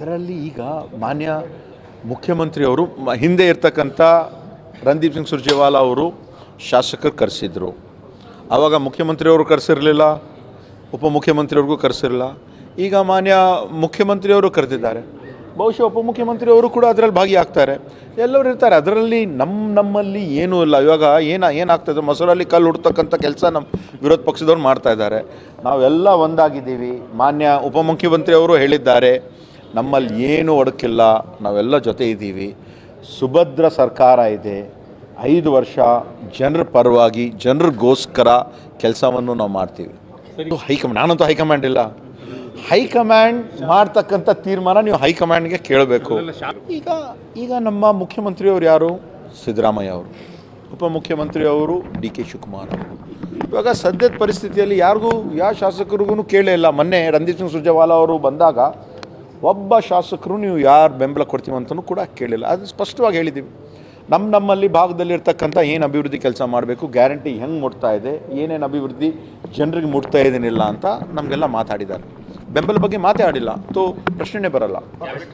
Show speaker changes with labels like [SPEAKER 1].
[SPEAKER 1] ಅದರಲ್ಲಿ ಈಗ ಮಾನ್ಯ ಮುಖ್ಯಮಂತ್ರಿಯವರು ಹಿಂದೆ ಇರ್ತಕ್ಕಂಥ ರಣದೀಪ್ ಸಿಂಗ್ ಸುರ್ಜೇವಾಲಾ ಅವರು ಶಾಸಕರು ಕರೆಸಿದ್ರು. ಆವಾಗ ಮುಖ್ಯಮಂತ್ರಿಯವರು ಕರೆಸಿರಲಿಲ್ಲ, ಉಪಮುಖ್ಯಮಂತ್ರಿಯವ್ರಿಗೂ ಕರೆಸಿರಲಿಲ್ಲ. ಈಗ ಮಾನ್ಯ ಮುಖ್ಯಮಂತ್ರಿಯವರು ಕರೆದಿದ್ದಾರೆ. ಬಹುಶಃ ಉಪಮುಖ್ಯಮಂತ್ರಿಯವರು ಕೂಡ ಅದರಲ್ಲಿ ಭಾಗಿಯಾಗ್ತಾರೆ. ಎಲ್ಲರೂ ಇರ್ತಾರೆ. ಅದರಲ್ಲಿ ನಮ್ಮ ನಮ್ಮಲ್ಲಿ ಏನೂ ಇಲ್ಲ. ಇವಾಗ ಏನ, ಏನಾಗ್ತದೆ? ಮೊಸರಲ್ಲಿ ಕಲ್ಲು ಹುಡ್ತಕ್ಕಂಥ ಕೆಲಸ ನಮ್ಮ ವಿರೋಧ ಪಕ್ಷದವ್ರು ಮಾಡ್ತಾ ಇದ್ದಾರೆ. ನಾವೆಲ್ಲ ಒಂದಾಗಿದ್ದೀವಿ. ಮಾನ್ಯ ಉಪಮುಖ್ಯಮಂತ್ರಿಯವರು ಹೇಳಿದ್ದಾರೆ. ನಮ್ಮಲ್ಲಿ ಏನೂ ಒಡಕಿಲ್ಲ, ನಾವೆಲ್ಲ ಜೊತೆ ಇದ್ದೀವಿ. ಸುಭದ್ರ ಸರ್ಕಾರ ಇದೆ. ಐದು ವರ್ಷ ಜನರ ಪರವಾಗಿ, ಜನರಿಗೋಸ್ಕರ ಕೆಲಸವನ್ನು ನಾವು ಮಾಡ್ತೀವಿ. ಹೈಕಮಾಂಡ್ ನಾನಂತೂ ಹೈಕಮಾಂಡ್ ಇಲ್ಲ. ಹೈಕಮಾಂಡ್ ಮಾಡ್ತಕ್ಕಂಥ ತೀರ್ಮಾನ ನೀವು ಹೈಕಮಾಂಡ್ಗೆ ಕೇಳಬೇಕು. ಈಗ ಈಗ ನಮ್ಮ ಮುಖ್ಯಮಂತ್ರಿಯವರು ಯಾರು? ಸಿದ್ದರಾಮಯ್ಯ ಅವರು. ಉಪಮುಖ್ಯಮಂತ್ರಿಯವರು ಡಿ ಕೆ ಶಿವಕುಮಾರ್ ಅವರು. ಇವಾಗ ಸದ್ಯದ ಪರಿಸ್ಥಿತಿಯಲ್ಲಿ ಯಾರಿಗೂ, ಯಾವ ಶಾಸಕರಿಗೂ ಕೇಳೇ ಇಲ್ಲ. ಮೊನ್ನೆ ರಂದೀಪ್ ಸಿಂಗ್ ಸುರ್ಜೇವಾಲಾ ಅವರು ಬಂದಾಗ ಒಬ್ಬ ಶಾಸಕರು ನೀವು ಯಾರು ಬೆಂಬಲ ಕೊಡ್ತೀವಿ ಅಂತಲೂ ಕೂಡ ಕೇಳಿಲ್ಲ. ಅದು ಸ್ಪಷ್ಟವಾಗಿ ಹೇಳಿದ್ದೀವಿ. ನಮ್ಮ ನಮ್ಮಲ್ಲಿ ಭಾಗದಲ್ಲಿರ್ತಕ್ಕಂಥ ಏನು ಅಭಿವೃದ್ಧಿ ಕೆಲಸ ಮಾಡಬೇಕು, ಗ್ಯಾರಂಟಿ ಹೆಂಗೆ ಮುಟ್ತಾ ಇದೆ, ಏನೇನು ಅಭಿವೃದ್ಧಿ ಜನರಿಗೆ ಮುಟ್ತಾ ಇದೇನಿಲ್ಲ ಅಂತ ನಮಗೆಲ್ಲ ಮಾತಾಡಿದ್ದಾರೆ. ಬೆಂಬಲ ಬಗ್ಗೆ ಮಾತಾಡಿಲ್ಲ. ತೋ ಪ್ರಶ್ನೆನೇ ಬರಲ್ಲ.